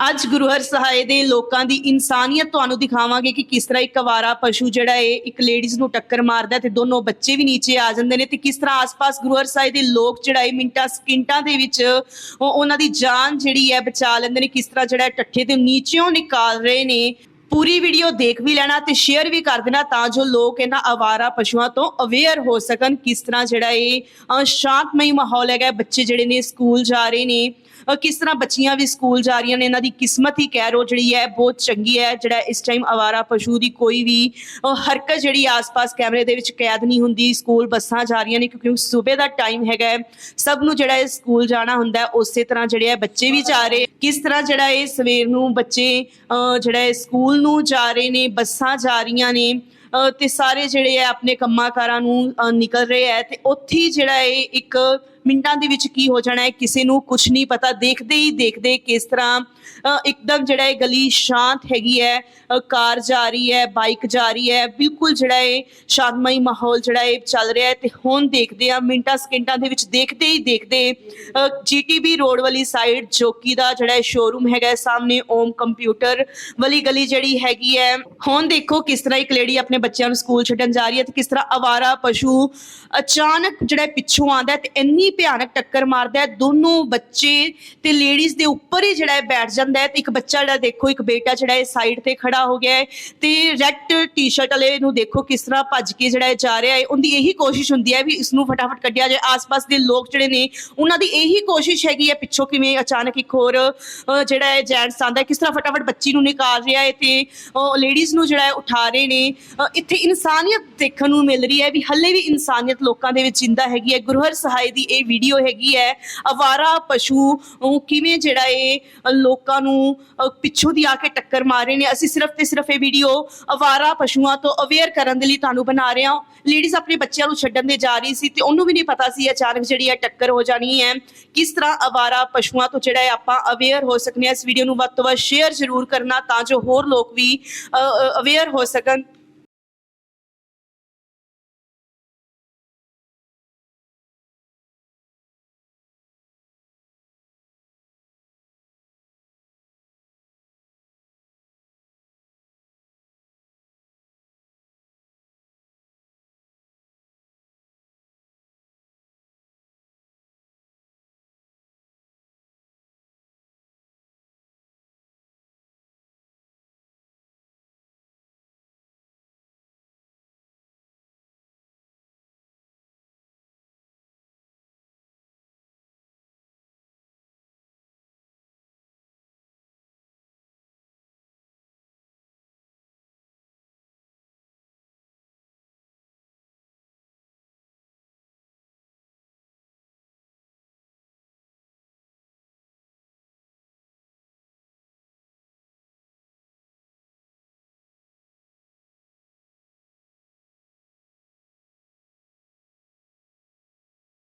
ਅੱਜ ਗੁਰੂ ਹਰ ਸਹਾਏ ਦੇ ਲੋਕਾਂ ਦੀ ਇਨਸਾਨੀਅਤ ਤੁਹਾਨੂੰ ਦਿਖਾਵਾਂਗੇ ਕਿ ਕਿਸ ਤਰ੍ਹਾਂ ਇੱਕ ਅਵਾਰਾ ਪਸ਼ੂ ਜਿਹੜਾ ਹੈ ਇੱਕ ਲੇਡੀਜ਼ ਨੂੰ ਟੱਕਰ ਮਾਰਦਾ ਹੈ ਤੇ ਦੋਨੋਂ ਬੱਚੇ ਵੀ ਨੀਚੇ ਆ ਜਾਂਦੇ ਨੇ ਤੇ ਕਿਸ ਤਰ੍ਹਾਂ ਆਸ-ਪਾਸ ਗੁਰੂ ਹਰ ਸਹਾਏ ਦੇ ਲੋਕ ਜਿਹੜਾ ਹੈ ਮਿੰਟਾਂ, ਸਕਿੰਟਾਂ ਦੇ ਵਿੱਚ ਉਹ- ਉਹਨਾਂ ਦੀ ਜਾਨ ਜਿਹੜੀ ਹੈ ਬਚਾ ਲੈਂਦੇ ਨੇ, ਕਿਸ ਤਰ੍ਹਾਂ ਜਿਹੜਾ ਹੈ ਟੱਠੇ ਦੇ ਨੀਚਿਓਂ ਨਿਕਾਲ ਰਹੇ ਨੇ। ਪੂਰੀ ਵੀਡੀਓ ਦੇਖ ਵੀ ਲੈਣਾ ਤੇ ਸ਼ੇਅਰ ਵੀ ਕਰ ਦੇਣਾ ਤਾਂ ਜੋ ਲੋਕ ਇਹਨਾਂ ਆਵਾਰਾ ਪਸ਼ੂਆਂ ਤੋਂ ਅਵੇਅਰ ਹੋ ਸਕਣ ਕਿਸ ਤਰ੍ਹਾਂ ਜਿਹੜਾ ਇਹ ਸ਼ਾਂਤਮਈ ਮਾਹੌਲ ਹੈਗਾ ਬੱਚੇ ਜਿਹੜੇ ਨੇ ਸਕੂਲ ਜਾ ਰਹੇ ਨੇ ਕਿਸ ਤਰ੍ਹਾਂ ਬੱਚੀਆਂ ਵੀ ਸਕੂਲ ਜਾ ਰਹੀਆਂ ਨੇ ਇਹਨਾਂ ਦੀ ਕਿਸਮਤ ਹੀ ਕਹਿ ਰੋ ਜਿਹੜੀ ਹੈ ਬਹੁਤ ਚੰਗੀ ਹੈ ਜਿਹੜਾ ਇਸ ਟਾਈਮ ਆਵਾਰਾ ਪਸ਼ੂ ਦੀ ਕੋਈ ਵੀ ਹਰਕਤ ਜਿਹੜੀ ਆਸ-ਪਾਸ ਕੈਮਰੇ ਦੇ ਵਿੱਚ ਕੈਦ ਨਹੀਂ ਹੁੰਦੀ ਸਕੂਲ ਬੱਸਾਂ ਜਾ ਰਹੀਆਂ ਨੇ ਕਿਉਂਕਿ ਸਵੇਰ ਦਾ ਟਾਈਮ ਹੈਗਾ ਸਭ ਨੂੰ ਜਿਹੜਾ ਹੈ ਸਕੂਲ ਜਾਣਾ ਹੁੰਦਾ ਉਸੇ ਤਰ੍ਹਾਂ ਜਿਹੜੇ ਹੈ ਬੱਚੇ ਵੀ ਜਾ ਰਹੇ ਕਿਸ ਤਰ੍ਹਾਂ ਜਿਹੜਾ ਇਹ ਸਵੇਰ ਨੂੰ ਬੱਚੇ ਜਿਹੜਾ ਹੈ ਸਕੂਲ ਨੂੰ ਜਾ ਰਹੇ ਨੇ ਬੱਸਾਂ ਜਾ ਰਹੀਆਂ ਨੇ ਅ, ਤੇ ਸਾਰੇ ਜਿਹੜੇ ਆ ਆਪਣੇ ਕੰਮਾਂ ਕਾਰਾਂ ਨੂੰ ਨਿਕਲ ਰਹੇ ਹੈ ਤੇ ਉੱਥੇ ਜਿਹੜਾ ਇਹ ਇੱਕ ਮਿੰਟਾਂ ਦੇ ਵਿੱਚ ਕੀ ਹੋ ਜਾਣਾ ਹੈ, ਕਿਸੇ ਨੂੰ ਕੁਝ ਨਹੀਂ ਪਤਾ। ਦੇਖਦੇ ਹੀ ਦੇਖਦੇ ਕਿਸ ਤਰ੍ਹਾਂ ਇੱਕਦਮ ਜਿਹੜਾ ਇਹ ਗਲੀ ਸ਼ਾਂਤ ਹੈਗੀ ਹੈ ਕਾਰ ਜਾ ਰਹੀ ਹੈ, ਬਾਈਕ ਜਾ ਰਹੀ ਹੈ, ਬਿਲਕੁਲ ਜਿਹੜਾ ਇਹ ਸ਼ਾਂਤਮਈ ਮਾਹੌਲ ਜਿਹੜਾ ਇਹ ਚੱਲ ਰਿਹਾ ਹੈ। ਤੇ ਹੁਣ ਦੇਖਦੇ ਆ ਮਿੰਟਾਂ, ਸਕਿੰਟਾਂ ਦੇ ਵਿੱਚ ਦੇਖਦੇ ਹੀ ਦੇਖਦੇ ਜੀਟੀਬੀ ਰੋਡ ਵਾਲੀ ਸਾਈਡ ਜੋਕੀ ਦਾ ਜਿਹੜਾ ਇਹ ਸ਼ੋਰੂਮ ਹੈਗਾ, ਸਾਹਮਣੇ ਓਮ ਕੰਪਿਊਟਰ ਵਾਲੀ ਗਲੀ ਜਿਹੜੀ ਹੈਗੀ ਹੈ। ਹੁਣ ਦੇਖੋ ਕਿਸ ਤਰ੍ਹਾਂ ਇੱਕ ਲੇਡੀ ਆਪਣੇ ਬੱਚਿਆਂ ਨੂੰ ਸਕੂਲ ਛੱਡਣ ਜਾ ਰਹੀ ਹੈ ਤੇ ਕਿਸ ਤਰ੍ਹਾਂ ਆਵਾਰਾ ਪਸ਼ੂ ਅਚਾਨਕ ਜਿਹੜਾ ਪਿੱਛੋਂ ਆਂਦਾ ਹੈ ਤੇ ਇੰਨੀ ਭਿਆਨਕ ਟੱਕਰ ਮਾਰਦਾ ਹੈ। ਦੋਨੋਂ ਬੱਚੇ ਤੇ ਲੇਡੀਜ਼ ਦੇ ਉੱਪਰ ਹੀ ਜਿਹੜਾ ਹੈ ਬੈਠ ਜਾਂਦਾ ਹੈ। ਤੇ ਇੱਕ ਬੱਚਾ ਜਿਹੜਾ ਦੇਖੋ, ਇੱਕ ਬੇਟਾ ਜਿਹੜਾ ਹੈ ਸਾਈਡ ਤੇ ਖੜਾ ਹੋ ਗਿਆ ਹੈ। ਤੇ ਰੈੱਡ ਟੀ-ਸ਼ਰਟ ਵਾਲੇ ਨੂੰ ਦੇਖੋ ਕਿਸ ਤਰ੍ਹਾਂ ਭੱਜ ਕੇ ਜਿਹੜਾ ਜਾ ਰਿਹਾ ਹੈ। ਉਹਦੀ ਇਹੀ ਕੋਸ਼ਿਸ਼ ਹੁੰਦੀ ਹੈ ਵੀ ਇਸ ਨੂੰ ਫਟਾਫਟ ਕੱਢਿਆ ਜਾਏ। ਆਸ-ਪਾਸ ਦੇ ਲੋਕ ਜਿਹੜੇ ਨੇ, ਉਹਨਾਂ ਦੀ ਇਹੀ ਕੋਸ਼ਿਸ਼ ਹੈਗੀ ਹੈ ਪਿੱਛੋਂ ਕਿਵੇਂ ਅਚਾਨਕ ਇੱਕ ਹੋਰ ਜਿਹੜਾ ਹੈ ਜੈਂਟਸ ਆਂਦਾ ਕਿਸ ਤਰ੍ਹਾਂ ਫਟਾਫਟ ਬੱਚੀ ਨੂੰ ਨਿਕਾਲ ਰਿਹਾ ਹੈ ਤੇ ਲੇਡੀਜ਼ ਨੂੰ ਜਿਹੜਾ ਹੈ ਉਠਾ ਰਹੇ ਨੇ। ਇੱਥੇ ਇਨਸਾਨੀਅਤ ਦੇਖਣ ਨੂੰ ਮਿਲ ਰਹੀ ਹੈ ਵੀ ਹੱਲੇ ਵੀ ਇਨਸਾਨੀਅਤ ਲੋਕਾਂ ਦੇ ਵਿੱਚ ਜਿੰਦਾ ਹੈਗੀ ਹੈ। ਗੁਰੂ ਹਰ ਸਹਾਏ ਦੀ ਇਹ ਵੀਡੀਓ ਹੈਗੀ ਹੈ, ਅਵਾਰਾ ਪਸ਼ੂ ਕਿਵੇਂ ਜਿਹੜਾ ਇਹ ਲੋਕਾਂ ਨੂੰ ਪਿੱਛੋਂ ਦੀ ਆ ਕੇ ਟੱਕਰ ਮਾਰ ਰਹੇ ਨੇ। ਅਸੀਂ ਸਿਰਫ ਤੇ ਸਿਰਫ ਇਹ ਵੀਡੀਓ ਅਵਾਰਾ ਪਸ਼ੂਆਂ ਤੋਂ ਅਵੇਅਰ ਕਰਨ ਦੇ ਲਈ ਤੁਹਾਨੂੰ ਬਣਾ ਰਹੇ ਹਾਂ। ਲੇਡੀਜ਼ ਆਪਣੇ ਬੱਚਿਆਂ ਨੂੰ ਛੱਡਣ ਦੇ ਜਾ ਰਹੀ ਸੀ ਤੇ ਉਹਨੂੰ ਵੀ ਨਹੀਂ ਪਤਾ ਸੀ ਅਚਾਨਕ ਜਿਹੜੀ ਹੈ ਟੱਕਰ ਹੋ ਜਾਣੀ ਹੈ। ਕਿਸ ਤਰ੍ਹਾਂ ਅਵਾਰਾ ਪਸ਼ੂਆਂ ਤੋਂ ਜਿਹੜਾ ਆਪਾਂ ਅਵੇਅਰ ਹੋ ਸਕਨੇ ਆ ਇਸ ਵੀਡੀਓ ਨੂੰ ਵੱਧ ਤੋਂ ਵੱਧ ਸ਼ੇਅਰ ਜ਼ਰੂਰ ਕਰਨਾ ਤਾਂ ਜੋ ਹੋਰ ਲੋਕ ਵੀ ਅਵੇਅਰ ਹੋ ਸਕਣ।